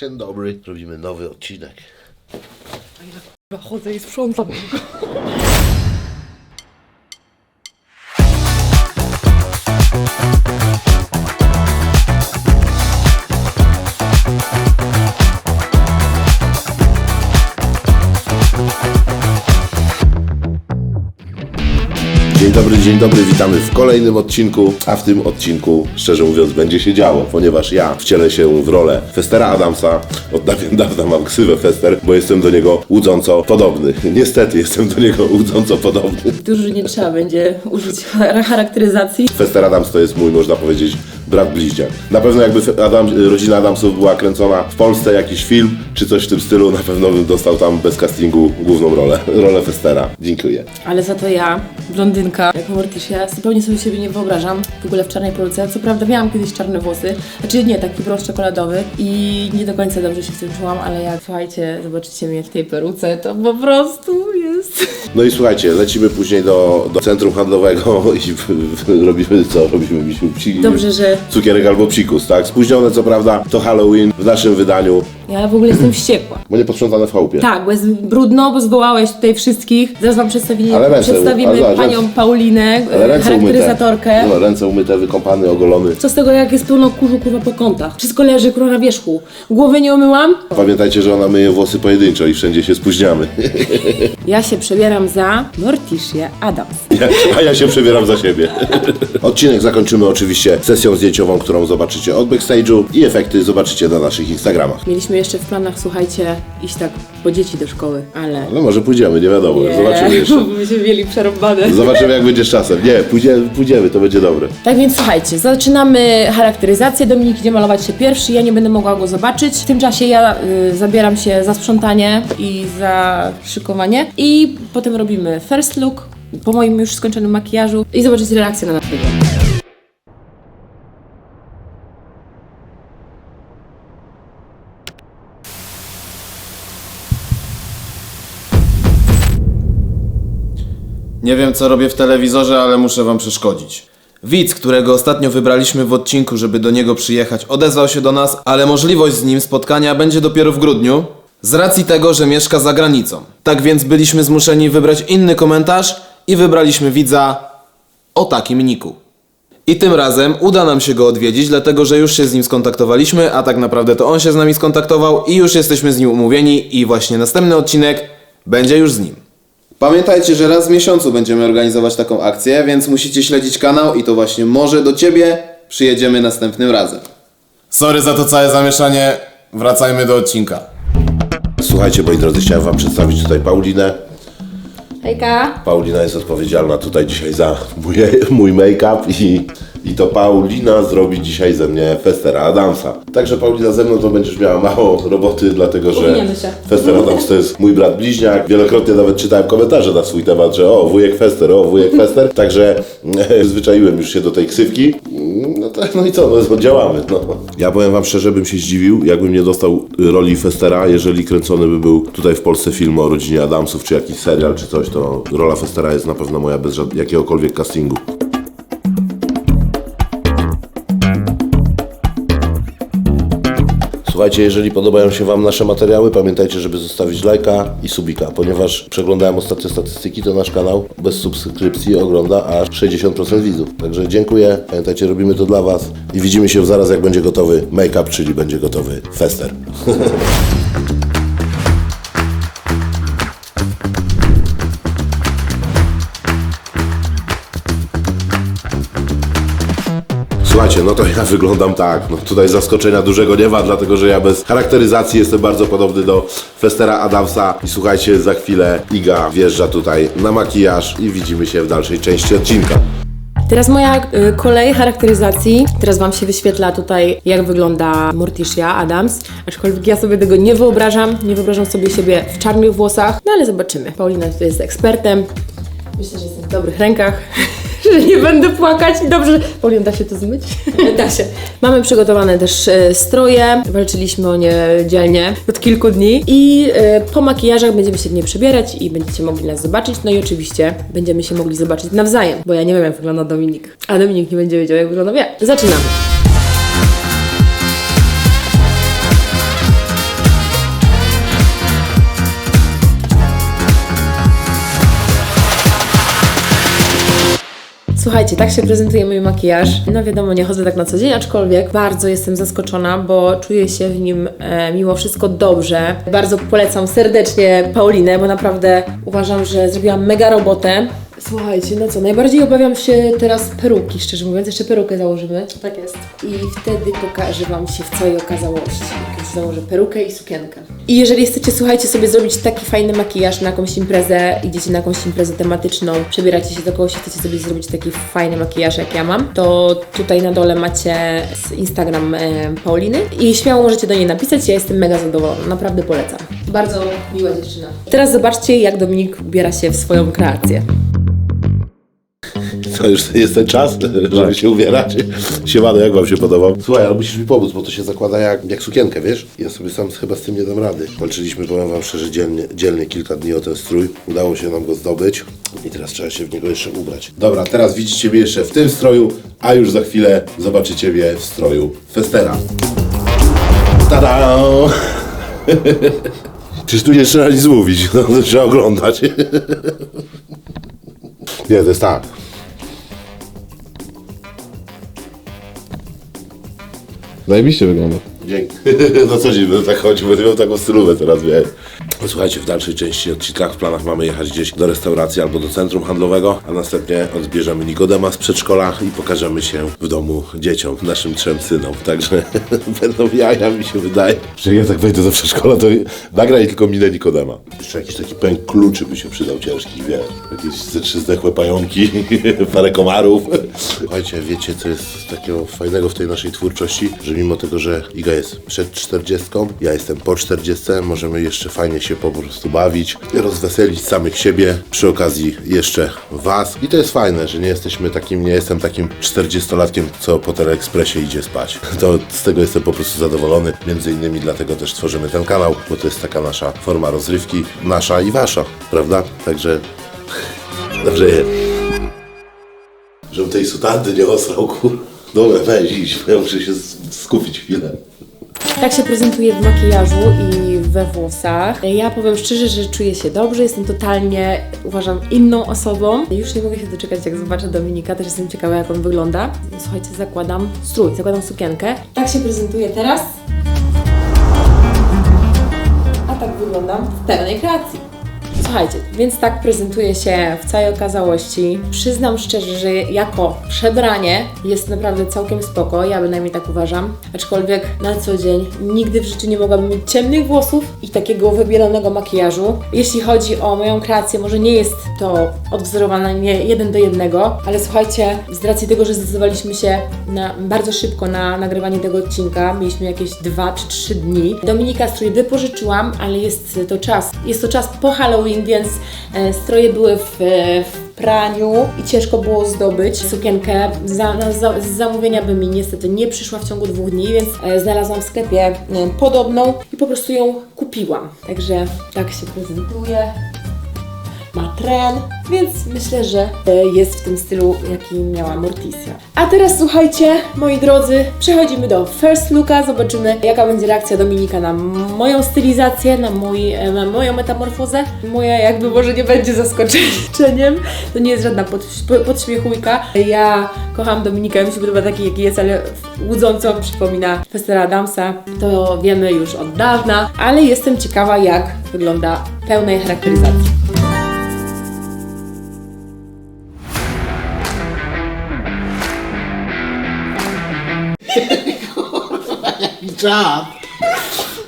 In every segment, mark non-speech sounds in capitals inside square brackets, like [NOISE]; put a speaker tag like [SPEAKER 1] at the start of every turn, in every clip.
[SPEAKER 1] Dzień dobry. Robimy nowy odcinek.
[SPEAKER 2] Chyba chodzę i sprzątam.
[SPEAKER 1] Dobry, dzień dobry, witamy w kolejnym odcinku, a w tym odcinku, szczerze mówiąc, będzie się działo, ponieważ ja wcielę się w rolę Festera Adamsa. Od dawien [LAUGHS] dawna mam ksywę Fester, bo jestem do niego łudząco podobny. [LAUGHS] Niestety jestem do niego łudząco podobny.
[SPEAKER 2] Dużo nie trzeba będzie użyć char- charakteryzacji.
[SPEAKER 1] Fester Adams to jest mój, można powiedzieć, brat bliźniak. Na pewno jakby Adam, rodzina Adamsów była kręcona w Polsce, jakiś film, czy coś w tym stylu, na pewno bym dostał tam bez castingu główną rolę, [LAUGHS] rolę Festera. Dziękuję.
[SPEAKER 2] Ale za to ja, blondynka, jak Morticia, zupełnie sobie siebie nie wyobrażam w ogóle w czarnej peruce. Co prawda miałam kiedyś czarne włosy, znaczy nie, taki brąz czekoladowy i nie do końca dobrze się w tym czułam, ale jak słuchajcie, zobaczycie mnie w tej peruce, to po prostu jest...
[SPEAKER 1] No i słuchajcie, lecimy później do, do centrum handlowego i w, w, robimy co? Robimy misiu
[SPEAKER 2] Dobrze, że
[SPEAKER 1] cukierek albo psikus, tak? Spóźnione co prawda, to Halloween w naszym wydaniu,
[SPEAKER 2] ja w ogóle jestem wściekła.
[SPEAKER 1] bo nie posprzątane w chałupie.
[SPEAKER 2] Tak, bo jest brudno, bo zwołałeś tutaj wszystkich. Zaraz wam przedstawimy,
[SPEAKER 1] Ale ręce-
[SPEAKER 2] przedstawimy
[SPEAKER 1] ale zobacz,
[SPEAKER 2] panią
[SPEAKER 1] ręce-
[SPEAKER 2] Paulinę,
[SPEAKER 1] Ale
[SPEAKER 2] e,
[SPEAKER 1] ręce
[SPEAKER 2] charakteryzatorkę.
[SPEAKER 1] umyte. No, ręce umyte, wykąpany, ogolony.
[SPEAKER 2] Co z tego, jak jest pełno kurzu, kurwa, po kątach? Wszystko leży, kurwa, na wierzchu. Głowy nie umyłam?
[SPEAKER 1] Pamiętajcie, że ona myje włosy pojedynczo i wszędzie się spóźniamy. [LAUGHS]
[SPEAKER 2] Ja się przebieram za Morticia Adams. [LAUGHS]
[SPEAKER 1] Ja- A ja się przebieram za siebie. [LAUGHS] Odcinek zakończymy oczywiście sesją zdjęciową, którą zobaczycie od backstage'u i efekty zobaczycie na naszych Instagramach.
[SPEAKER 2] Mieliśmy jeszcze w planach, słuchajcie, iść tak po dzieci do szkoły, ale...
[SPEAKER 1] Ale może pójdziemy, nie wiadomo, zobaczymy jeszcze. [LAUGHS]
[SPEAKER 2] Byśmy mieli przerąbane.
[SPEAKER 1] Zobaczymy jak będzie z czasem. Nie, pójdziemy, pójdziemy, to będzie dobre.
[SPEAKER 2] Tak więc słuchajcie, zaczynamy charakteryzację. Dominik idzie malować się pierwszy, ja nie będę mogła go zobaczyć. W tym czasie ja y, zabieram się za sprzątanie i za szykowanie. I potem robimy first look po moim już skończonym makijażu i zobaczycie reakcję na nasz.
[SPEAKER 3] Nie wiem, co robię w telewizorze, ale muszę wam przeszkodzić. Widz, którego ostatnio wybraliśmy w odcinku, żeby do niego przyjechać, odezwał się do nas, ale możliwość z nim spotkania będzie dopiero w grudniu, z racji tego, że mieszka za granicą. Tak więc byliśmy zmuszeni wybrać inny komentarz i wybraliśmy widza o takim niku. I tym razem uda nam się go odwiedzić, dlatego że już się z nim skontaktowaliśmy, a tak naprawdę to on się z nami skontaktował i już jesteśmy z nim umówieni i właśnie następny odcinek będzie już z nim. Pamiętajcie, że raz w miesiącu będziemy organizować taką akcję, więc musicie śledzić kanał i to właśnie może do Ciebie przyjedziemy następnym razem. Sorry za to całe zamieszanie, wracajmy do odcinka.
[SPEAKER 1] Słuchajcie, moi drodzy, chciałem wam przedstawić tutaj Paulinę.
[SPEAKER 2] Hejka!
[SPEAKER 1] Paulina jest odpowiedzialna tutaj dzisiaj za mój, mój make-up i, i to Paulina zrobi dzisiaj ze mnie Festera Adamsa. Także Paulina ze mną to będziesz miała mało roboty, dlatego że
[SPEAKER 2] się.
[SPEAKER 1] Fester Adams to jest mój brat bliźniak. Wielokrotnie nawet czytałem komentarze na swój temat, że o, wujek Fester, o, wujek [LAUGHS] Fester. Także e, zwyczaiłem już się do tej ksywki. No, to, no i co, no, działamy. No. Ja powiem wam szczerze, bym się zdziwił, jakbym nie dostał roli Festera, jeżeli kręcony by był tutaj w Polsce film o rodzinie Adamsów, czy jakiś serial, czy coś, to rola Festera jest na pewno moja bez żad- jakiegokolwiek castingu. Słuchajcie, jeżeli podobają się Wam nasze materiały, pamiętajcie, żeby zostawić lajka i subika, ponieważ przeglądałem ostatnie statystyki, to nasz kanał bez subskrypcji ogląda aż 60% widzów. Także dziękuję, pamiętajcie, robimy to dla Was i widzimy się zaraz, jak będzie gotowy make-up, czyli będzie gotowy fester. [LAUGHS] Słuchajcie, no to ja wyglądam tak. No tutaj zaskoczenia dużego nie ma, dlatego że ja bez charakteryzacji jestem bardzo podobny do Festera Adamsa. I słuchajcie, za chwilę Iga wjeżdża tutaj na makijaż i widzimy się w dalszej części odcinka.
[SPEAKER 2] Teraz moja y, kolej charakteryzacji. Teraz Wam się wyświetla tutaj, jak wygląda Morticia Adams. Aczkolwiek ja sobie tego nie wyobrażam. Nie wyobrażam sobie siebie w czarnych włosach. No ale zobaczymy. Paulina tutaj jest ekspertem. Myślę, że jestem w dobrych rękach. [LAUGHS] [LAUGHS] że nie będę płakać i dobrze. Paulina, da się to zmyć? [LAUGHS] da się. Mamy przygotowane też e, stroje. Walczyliśmy o nie dzielnie od kilku dni. I e, po makijażach będziemy się w nie przebierać i będziecie mogli nas zobaczyć. No i oczywiście będziemy się mogli zobaczyć nawzajem, bo ja nie wiem, jak wygląda Dominik. A Dominik nie będzie wiedział, jak wygląda ja. Zaczynamy. Słuchajcie, tak się prezentuje mój makijaż. No wiadomo, nie chodzę tak na co dzień, aczkolwiek bardzo jestem zaskoczona, bo czuję się w nim e, mimo wszystko dobrze. Bardzo polecam serdecznie Paulinę, bo naprawdę uważam, że zrobiłam mega robotę. Słuchajcie, no co, najbardziej obawiam się teraz peruki, szczerze mówiąc, jeszcze perukę założymy.
[SPEAKER 4] Tak jest.
[SPEAKER 2] I wtedy pokażę Wam się w całej okazałości. Już założę perukę i sukienkę. I jeżeli chcecie, słuchajcie, sobie zrobić taki fajny makijaż na jakąś imprezę, idziecie na jakąś imprezę tematyczną, przebieracie się do kogoś i chcecie sobie zrobić taki fajny makijaż, jak ja mam, to tutaj na dole macie Instagram e, Pauliny i śmiało możecie do niej napisać. Ja jestem mega zadowolona, naprawdę polecam. Bardzo miła dziewczyna. Teraz zobaczcie, jak Dominik ubiera się w swoją kreację.
[SPEAKER 1] To już jest ten czas, żeby się ubierać. Siemano, jak wam się podoba? Słuchaj, ale musisz mi pomóc, bo to się zakłada jak, jak sukienkę, wiesz? Ja sobie sam chyba z tym nie dam rady. Walczyliśmy, powiem wam szczerze, dzielnie, dzielnie kilka dni o ten strój. Udało się nam go zdobyć i teraz trzeba się w niego jeszcze ubrać. Dobra, teraz widzicie mnie jeszcze w tym stroju, a już za chwilę zobaczycie mnie w stroju Festera. Tada! [LAUGHS] Przecież tu nie trzeba nic mówić, no, to trzeba oglądać. Nie, to jest tak.
[SPEAKER 3] Zajebiście wygląda.
[SPEAKER 1] Dzięki. [LAUGHS] No co dziś będę tak chodził, będę miał taką stylówę teraz, wiesz. No Słuchajcie, w dalszej części odcinka w planach mamy jechać gdzieś do restauracji albo do centrum handlowego, a następnie odbierzemy Nikodema z przedszkola i pokażemy się w domu dzieciom, naszym trzem synom. Także [LAUGHS] będą jaja, mi się wydaje. Że jak tak wejdę do przedszkola, to nagraj tylko minę Nikodema. Jeszcze jakiś taki pęk kluczy by się przydał ciężki, wiesz. Jakieś ze trzy zdechłe pająki, [LAUGHS] parę komarów. Słuchajcie, wiecie co jest takiego fajnego w tej naszej twórczości? Że mimo tego, że Iga jest przed 40, ja jestem po 40, możemy jeszcze fajnie się po prostu bawić, rozweselić samych siebie, przy okazji jeszcze Was. I to jest fajne, że nie jesteśmy takim, nie jestem takim 40-latkiem, co po Teleekspresie idzie spać. [LAUGHS] To z tego jestem po prostu zadowolony. Między innymi dlatego też tworzymy ten kanał, bo to jest taka nasza forma rozrywki, nasza i Wasza, prawda? Także [LAUGHS] dobrze jest. Żebym tej sutanny nie osrał, kur... Dobra, weź idź, ja muszę się skupić chwilę.
[SPEAKER 2] Tak się prezentuję w makijażu i we włosach. Ja powiem szczerze, że czuję się dobrze, jestem totalnie, uważam, inną osobą. Już nie mogę się doczekać, jak zobaczę Dominika, też jestem ciekawa, jak on wygląda. Słuchajcie, zakładam strój, zakładam sukienkę. Tak się prezentuję teraz. A tak wyglądam w pełnej kreacji. Słuchajcie, więc tak prezentuję się w całej okazałości. Przyznam szczerze, że jako przebranie jest naprawdę całkiem spoko, ja bynajmniej tak uważam. Aczkolwiek na co dzień nigdy w życiu nie mogłabym mieć ciemnych włosów i takiego wybielonego makijażu. Jeśli chodzi o moją kreację, może nie jest to odwzorowane nie jeden do jednego, ale słuchajcie, z racji tego, że zdecydowaliśmy się na, bardzo szybko na nagrywanie tego odcinka, mieliśmy jakieś dwa czy trzy dni. Dominika strój wypożyczyłam, ale jest to czas, jest to czas po Halloween, więc e, stroje były w, w praniu i ciężko było zdobyć sukienkę. Za, za, z zamówienia by mi niestety nie przyszła w ciągu dwóch dni, więc e, znalazłam w sklepie e, podobną i po prostu ją kupiłam. Także tak się prezentuje ma tren, więc myślę, że e, jest w tym stylu, jaki miała Morticia. A teraz słuchajcie, moi drodzy, przechodzimy do first looka, zobaczymy jaka będzie reakcja Dominika na moją stylizację, na, mój, e, na moją metamorfozę. Moja jakby może nie będzie zaskoczeniem, to nie jest żadna podś- podśmiechujka. Ja kocham Dominika, mi się podoba taki jaki jest, ale łudząco przypomina Festera Adamsa, to wiemy już od dawna, ale jestem ciekawa jak wygląda pełnej charakteryzacji.
[SPEAKER 1] Czad!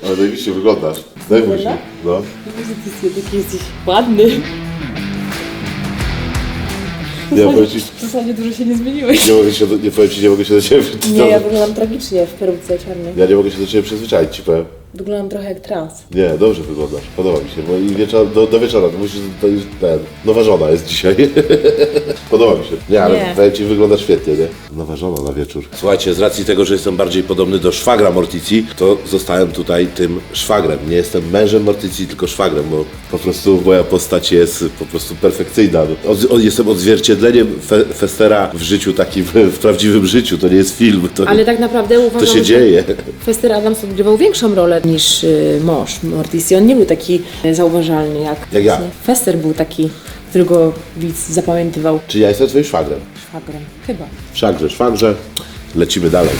[SPEAKER 1] Ale najbliżej wyglądasz. Zajmuj się. No.
[SPEAKER 2] Ty taki jesteś ładny.
[SPEAKER 1] Nie, powiem ci,
[SPEAKER 2] W zasadzie dużo się nie zmieniłeś.
[SPEAKER 1] nie mogę się, do- nie powiem ci, nie mogę się do ciebie...
[SPEAKER 2] Nie, ja wyglądam tragicznie w peruce czarnej.
[SPEAKER 1] Ja nie mogę się do ciebie przyzwyczaić, ci powiem.
[SPEAKER 2] Wyglądam trochę jak trans.
[SPEAKER 1] Nie, dobrze wyglądasz. Podoba mi się. Bo i wieczor, do, do wieczora, to musisz, to już ten, nowa żona jest dzisiaj. [LAUGHS] Podoba mi się. Nie, ale
[SPEAKER 2] Nie.
[SPEAKER 1] powiem ci, wygląda świetnie, nie? Nowa żona na wieczór. Słuchajcie, z racji tego, że jestem bardziej podobny do szwagra Mortici, to zostałem tutaj tym szwagrem. Nie jestem mężem Mortici, tylko szwagrem, bo po prostu moja postać jest po prostu perfekcyjna. Od, od, jestem odzwierciedleniem fe, Festera w życiu takim, [LAUGHS] w prawdziwym życiu. To nie jest film, to,
[SPEAKER 2] Ale tak naprawdę
[SPEAKER 1] to
[SPEAKER 2] uważam,
[SPEAKER 1] się
[SPEAKER 2] że
[SPEAKER 1] dzieje.
[SPEAKER 2] Fester Adams odgrywał większą rolę niż y, mąż Mortis i on nie był taki y, zauważalny jak...
[SPEAKER 1] Jak ja.
[SPEAKER 2] Fester był taki, którego widz zapamiętywał.
[SPEAKER 1] Czy ja jestem twoim szwagrem?
[SPEAKER 2] szwagrem. Chyba.
[SPEAKER 1] Wszakże, szwagrze. Lecimy dalej.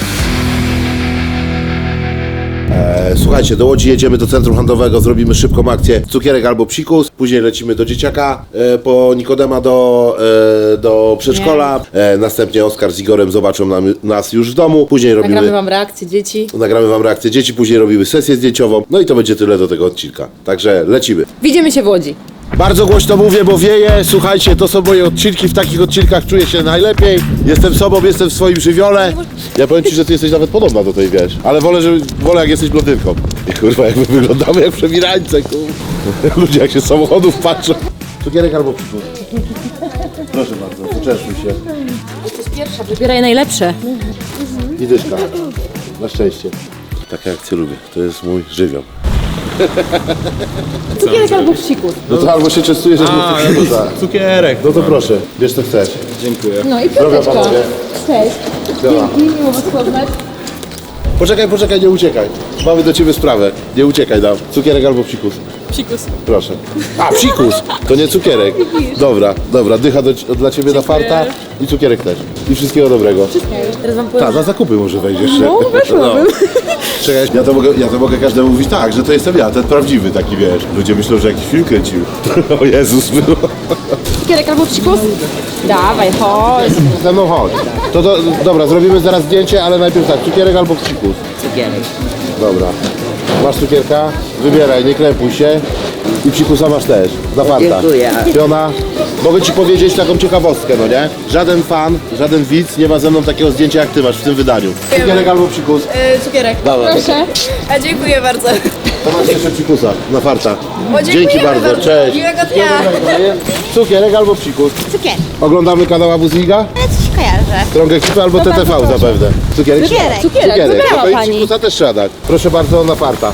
[SPEAKER 1] Słuchajcie, do Łodzi jedziemy do centrum handlowego, zrobimy szybką akcję cukierek albo psikus, później lecimy do dzieciaka, e, po Nikodema do, e, do przedszkola, e, następnie Oskar z Igorem zobaczą nam, nas już w domu, później robimy...
[SPEAKER 2] Nagramy wam reakcję dzieci.
[SPEAKER 1] Nagramy wam reakcję dzieci, później robimy sesję zdjęciową, no i to będzie tyle do tego odcinka. Także lecimy.
[SPEAKER 2] Widzimy się w Łodzi.
[SPEAKER 1] Bardzo głośno mówię, bo wieje. Słuchajcie, to są moje odcinki. W takich odcinkach czuję się najlepiej. Jestem sobą, jestem w swoim żywiole. Ja powiem ci, że ty jesteś nawet podobna do tej, wiesz. Ale wolę, że, wolę jak jesteś blondynką. I kurwa, jak my wyglądamy jak przemirańce, kurwa. Ludzie jak się z samochodów patrzą. Cukierek albo psikus. Proszę bardzo, poczęstuj się.
[SPEAKER 2] Jesteś pierwsza, wybieraj najlepsze.
[SPEAKER 1] I dyszka. Na szczęście. Takie akcje lubię. To jest mój żywioł. [LAUGHS]
[SPEAKER 2] Cukierek albo psikus.
[SPEAKER 1] No to albo się częstujesz, albo
[SPEAKER 3] A,
[SPEAKER 1] psikusa.
[SPEAKER 3] Cukierek.
[SPEAKER 1] No to proszę, bierz co chcesz.
[SPEAKER 3] Dziękuję.
[SPEAKER 2] No i
[SPEAKER 1] Zdrowia
[SPEAKER 2] piąteczka.
[SPEAKER 1] panowie.
[SPEAKER 2] Cześć. Dzięki, miło was poznać.
[SPEAKER 1] Poczekaj, poczekaj, nie uciekaj. Mamy do ciebie sprawę. Nie uciekaj dam. Cukierek albo psikus?
[SPEAKER 2] Psikus.
[SPEAKER 1] Proszę. A, psikus! To nie cukierek. Dobra, dobra. Dycha do, dla ciebie na farta i cukierek też. I wszystkiego dobrego.
[SPEAKER 2] Teraz wam powiem.
[SPEAKER 1] Tak, na zakupy może wejdziesz.
[SPEAKER 2] No, weszłabym.
[SPEAKER 1] Czekaj, ja to, mogę, ja to mogę każdemu mówić tak, że to jestem ja, ten prawdziwy taki, wiesz. Ludzie myślą, że jakiś film kręcił. [LAUGHS] O Jezus, było.
[SPEAKER 2] Cukierek albo psikus? Dawaj, chodź.
[SPEAKER 1] Ze mną chodź. To, to dobra, zrobimy zaraz zdjęcie, ale najpierw tak, cukierek albo psikus.
[SPEAKER 4] Cukierek. Dobra.
[SPEAKER 1] Masz cukierka? Wybieraj, nie krępuj się. I psikusa masz też, za farta.
[SPEAKER 4] Dziękuję.
[SPEAKER 1] Piona, mogę ci powiedzieć taką ciekawostkę, no nie? Żaden fan, żaden widz nie ma ze mną takiego zdjęcia jak ty masz w tym wydaniu. Cukierek albo psikus?
[SPEAKER 5] E, cukierek.
[SPEAKER 1] Dawaj.
[SPEAKER 5] Proszę. A dziękuję bardzo.
[SPEAKER 1] To masz jeszcze psikusa, na farta.
[SPEAKER 5] O,
[SPEAKER 1] Dzięki bardzo,
[SPEAKER 5] bardzo.
[SPEAKER 1] cześć.
[SPEAKER 5] Miłego dnia.
[SPEAKER 1] Cukierek albo psikus?
[SPEAKER 6] Cukier.
[SPEAKER 1] Oglądamy kanał Abuziga?
[SPEAKER 6] Ale coś kojarzę.
[SPEAKER 1] Ekipy albo TTV zapewne. Cukierek?
[SPEAKER 6] Cukierek.
[SPEAKER 1] Cukierek.
[SPEAKER 2] wybrała
[SPEAKER 1] No to i
[SPEAKER 2] pani.
[SPEAKER 1] psikusa też trzeba dać. Proszę bardzo, na farta.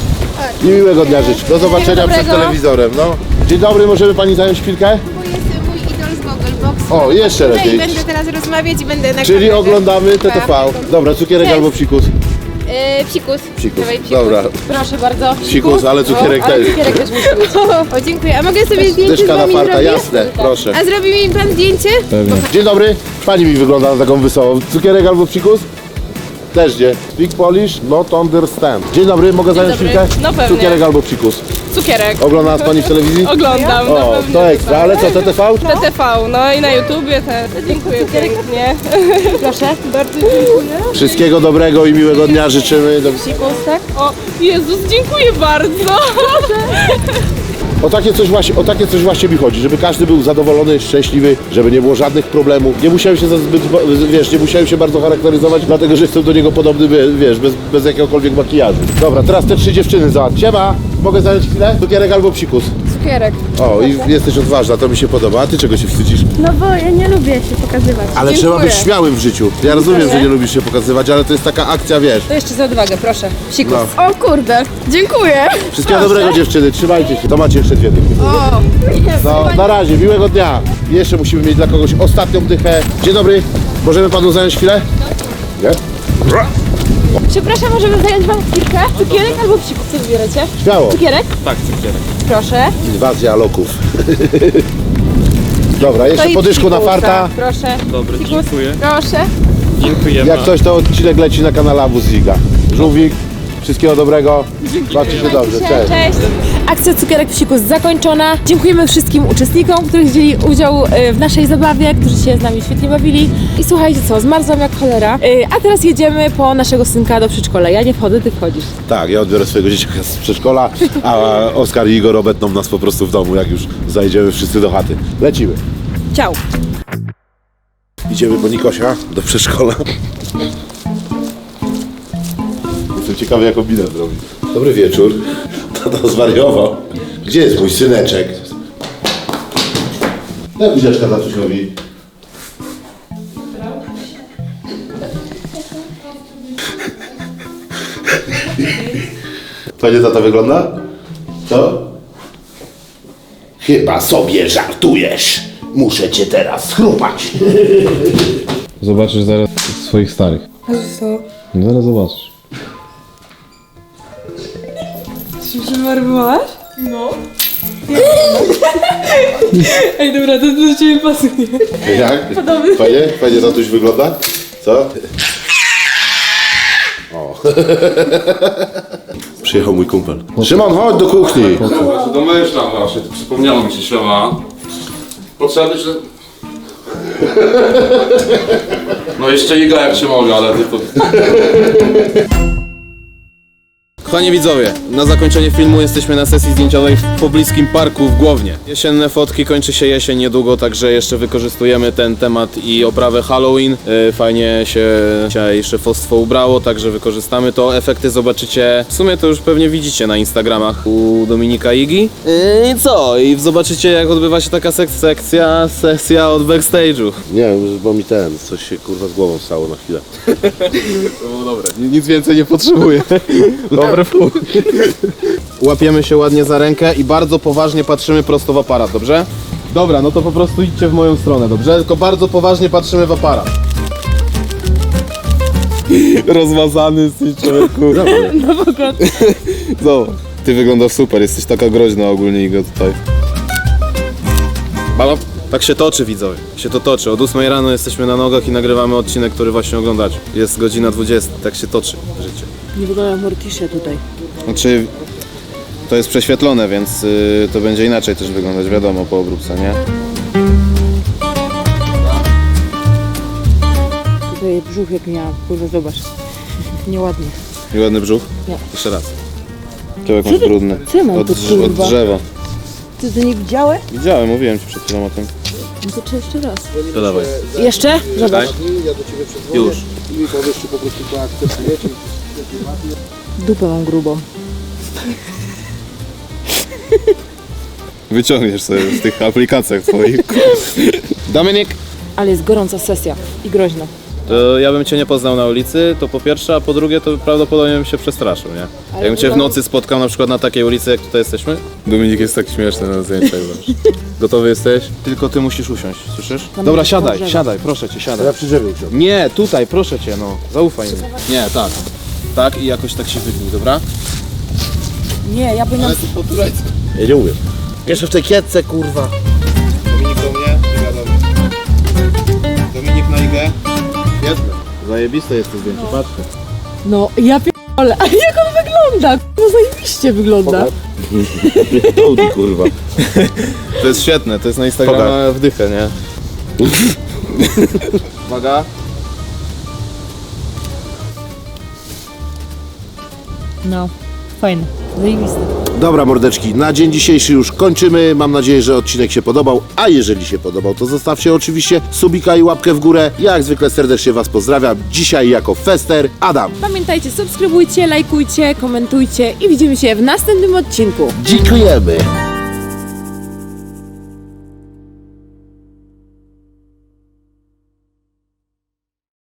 [SPEAKER 1] I miłego dnia życzę. Do zobaczenia przed
[SPEAKER 2] dobrego.
[SPEAKER 1] telewizorem. No. Dzień dobry, możemy pani zająć chwilkę?
[SPEAKER 6] Bo jest mój idol z Gogglebox.
[SPEAKER 1] O, jeszcze
[SPEAKER 6] I
[SPEAKER 1] lepiej.
[SPEAKER 6] będę teraz rozmawiać i będę na
[SPEAKER 1] Czyli
[SPEAKER 6] kamerze.
[SPEAKER 1] oglądamy TTV. Dobra, cukierek
[SPEAKER 6] Cześć.
[SPEAKER 1] albo psikus?
[SPEAKER 6] Yy, psikus.
[SPEAKER 1] Psikus.
[SPEAKER 6] Dawaj psikus.
[SPEAKER 1] Dobra,
[SPEAKER 2] Proszę bardzo.
[SPEAKER 1] psikus, ale cukierek też.
[SPEAKER 2] cukierek też musi być. [LAUGHS]
[SPEAKER 6] O, dziękuję. A mogę sobie zdjęcie z
[SPEAKER 1] Dyszka na
[SPEAKER 6] wami
[SPEAKER 1] farta,
[SPEAKER 6] zrobić?
[SPEAKER 1] jasne, proszę.
[SPEAKER 6] A zrobi mi pan zdjęcie?
[SPEAKER 1] Dzień dobry, pani mi wygląda na taką wesołą. Cukierek albo psikus? Też nie. Speak Polish, not understand. Dzień dobry, mogę zająć
[SPEAKER 5] dobry.
[SPEAKER 1] chwilkę?
[SPEAKER 5] No pewnie.
[SPEAKER 1] Cukierek albo psikus.
[SPEAKER 5] Cukierek.
[SPEAKER 1] Ogląda nas pani w telewizji?
[SPEAKER 5] Oglądam. na
[SPEAKER 1] O,
[SPEAKER 5] pewno.
[SPEAKER 1] to ekstra, ale co, TTV?
[SPEAKER 5] TTV, no i na YouTubie też. Dziękuję pięknie.
[SPEAKER 2] Proszę.
[SPEAKER 5] Bardzo dziękuję.
[SPEAKER 1] Wszystkiego dobrego i miłego dnia życzymy. Do...
[SPEAKER 5] O, Jezus, dziękuję bardzo. [LAUGHS]
[SPEAKER 1] O takie, coś właśnie, o takie coś właśnie mi chodzi, żeby każdy był zadowolony, szczęśliwy, żeby nie było żadnych problemów. Nie musiałem się za zbyt, wiesz, nie musiałem się bardzo charakteryzować, dlatego że jestem do niego podobny, wie- wiesz, bez, bez jakiegokolwiek makijażu. Dobra, teraz te trzy dziewczyny załatw. Siema, mogę zająć chwilę? Cukierek albo psikus?
[SPEAKER 5] Cukierek.
[SPEAKER 1] O, i jesteś odważna, to mi się podoba. A ty czego się wstydzisz?
[SPEAKER 6] No bo ja nie lubię się pokazywać.
[SPEAKER 1] Ale trzeba być śmiałym w życiu. Ja rozumiem, że nie lubisz się pokazywać, ale to jest taka akcja, wiesz.
[SPEAKER 2] To jeszcze za odwagę, proszę. Psikus.
[SPEAKER 1] No.
[SPEAKER 5] O kurde, dziękuję.
[SPEAKER 1] Wszystkiego dobrego dziewczyny, trzymajcie się. To macie jeszcze dwie dychy.
[SPEAKER 5] O,
[SPEAKER 1] No, na razie, miłego dnia. Jeszcze musimy mieć dla kogoś ostatnią dychę. Dzień dobry, możemy panu zająć chwilę? Nie?
[SPEAKER 2] Przepraszam, możemy zająć wam chwilkę? Cukierek albo psikus? Co wybieracie?
[SPEAKER 1] Śmiało.
[SPEAKER 2] Cukierek?
[SPEAKER 3] Tak, cukierek.
[SPEAKER 2] Proszę.
[SPEAKER 1] Inwazja loków. [LAUGHS] Dobra, jeszcze
[SPEAKER 2] i
[SPEAKER 1] po dyszku na
[SPEAKER 2] psikusa.
[SPEAKER 1] farta.
[SPEAKER 2] Proszę.
[SPEAKER 7] Dobry, dziękuję.
[SPEAKER 2] Proszę.
[SPEAKER 7] Dziękujemy.
[SPEAKER 1] Jak coś, to odcinek leci na kanale Abuziga. Żółwik, wszystkiego dobrego. Bawcie się dobrze, cześć.
[SPEAKER 2] Akcja Cukierek Psikus zakończona. Dziękujemy wszystkim uczestnikom, którzy wzięli udział e, w naszej zabawie, którzy się z nami świetnie bawili. I słuchajcie co, zmarzłam jak cholera. E, A teraz jedziemy po naszego synka do przedszkola. Ja nie wchodzę, ty wchodzisz.
[SPEAKER 1] Tak, ja odbiorę swojego dzieciaka z przedszkola, a Oskar i Igor obetną nas po prostu w domu, jak już zajdziemy wszyscy do chaty. Lecimy.
[SPEAKER 2] Ciao.
[SPEAKER 1] Idziemy po Nikosia do przedszkola. Jestem ciekawy, jaką minę zrobi. Dobry wieczór. Tato zwariował. Gdzie jest mój syneczek? Daj buziaczka tatusiowi. Fajnie tata wygląda? Co? Chyba sobie żartujesz. Muszę cię teraz schrupać.
[SPEAKER 8] Zobaczysz zaraz swoich starych.
[SPEAKER 5] A co?
[SPEAKER 8] No zaraz zobaczysz.
[SPEAKER 5] Czy się wymarowałeś? No. [LAUGHS]
[SPEAKER 2] Ej, dobra, to do ciebie pasuje.
[SPEAKER 1] Jak? Fajnie? Fajnie tatuś wygląda? Co? O. [LAUGHS] Przyjechał mój kumpel. Szymon, chodź do kuchni.
[SPEAKER 7] Domyślam właśnie, to przypomniało mi się siema. Potrzeby, że... [LAUGHS] No jeszcze Iga jak się mogę, ale ty to...
[SPEAKER 3] Kochani widzowie, na zakończenie filmu jesteśmy na sesji zdjęciowej w pobliskim parku w Głownie. Jesienne fotki, kończy się jesień niedługo, także jeszcze wykorzystujemy ten temat i oprawę Halloween. Yy, Fajnie się dzisiaj szefostwo ubrało, także wykorzystamy to. Efekty zobaczycie, w sumie to już pewnie widzicie na Instagramach u Dominika Igi. Yy, I co? I zobaczycie jak odbywa się taka sek- sekcja, sesja od backstage'u.
[SPEAKER 1] Nie wiem, bo mi ten, coś się kurwa z głową stało na chwilę. [LAUGHS]
[SPEAKER 3] No dobra, nic więcej nie potrzebuję. [LAUGHS] Dobry pół. Łapiemy się ładnie za rękę i bardzo poważnie patrzymy prosto w aparat, dobrze? Dobra, no to po prostu idźcie w moją stronę, dobrze? Tylko bardzo poważnie patrzymy w aparat. Rozmazany jesteś człowieku. No Zobacz. Ty wyglądasz super, jesteś taka groźna ogólnie Iga tutaj. Halo? Tak się toczy widzowie, się to toczy. Od 8 rano jesteśmy na nogach i nagrywamy odcinek, który właśnie oglądacie. Jest godzina 20, tak się toczy życie.
[SPEAKER 2] Nie wygląda Morticia tutaj.
[SPEAKER 3] Znaczy, to jest prześwietlone, więc y, to będzie inaczej też wyglądać, wiadomo, po obróbce, nie?
[SPEAKER 2] Tutaj brzuch jak miała, kurwa zobacz. Nieładnie.
[SPEAKER 3] I ładny brzuch?
[SPEAKER 2] Nie.
[SPEAKER 3] Jeszcze raz. Człowiek masz brudny.
[SPEAKER 2] co ja mam
[SPEAKER 3] od,
[SPEAKER 2] tu,
[SPEAKER 3] drz- od
[SPEAKER 2] kurwa?
[SPEAKER 3] drzewa.
[SPEAKER 2] Ty to nie widziałeś?
[SPEAKER 3] Widziałem, mówiłem ci przed chwilą o tym.
[SPEAKER 2] No to czy jeszcze raz?
[SPEAKER 3] To dawaj.
[SPEAKER 2] Jeszcze? Zobacz.
[SPEAKER 3] Już.
[SPEAKER 2] Dupę mam grubą.
[SPEAKER 3] Wyciągniesz sobie w tych aplikacjach twoich. Dominik!
[SPEAKER 2] Ale jest gorąca sesja i groźna.
[SPEAKER 3] To ja bym cię nie poznał na ulicy, to po pierwsze, a po drugie to prawdopodobnie bym się przestraszył, nie? Jakbym cię w nocy spotkał na przykład na takiej ulicy, jak tutaj jesteśmy. Dominik jest tak śmieszny na zdjęciach zawsze. Gotowy jesteś? Tylko ty musisz usiąść, słyszysz? Dobra, siadaj, siadaj, proszę cię, siadaj.
[SPEAKER 1] Ja przy drzewie usiądę.
[SPEAKER 3] Nie, tutaj, proszę cię, no. Zaufaj mi. Nie, tak. Tak i jakoś tak się wygnij, dobra?
[SPEAKER 2] Nie, ja powinnam...
[SPEAKER 3] po turecku.
[SPEAKER 1] Ja nie umiem. Jeszcze w tej kietce, kurwa.
[SPEAKER 3] Dominik do mnie, do mnie. Dominik na Igę. Świetne. Zajebiste jest to zdjęcie, patrzcie.
[SPEAKER 2] No, ja pierdolę. A [LAUGHS] jak on wygląda? No zajebiście wygląda.
[SPEAKER 1] Audi, kurwa.
[SPEAKER 3] To jest świetne, to jest na Instagrama w dychę, nie? [LAUGHS] Uwaga.
[SPEAKER 2] No, fajne. Zajebiste.
[SPEAKER 1] Dobra, mordeczki, na dzień dzisiejszy już kończymy. Mam nadzieję, że odcinek się podobał. A jeżeli się podobał, to zostawcie oczywiście subika i łapkę w górę. Jak zwykle serdecznie Was pozdrawiam. Dzisiaj jako Fester, Adam.
[SPEAKER 2] Pamiętajcie, subskrybujcie, lajkujcie, komentujcie i widzimy się w następnym odcinku.
[SPEAKER 1] Dziękujemy.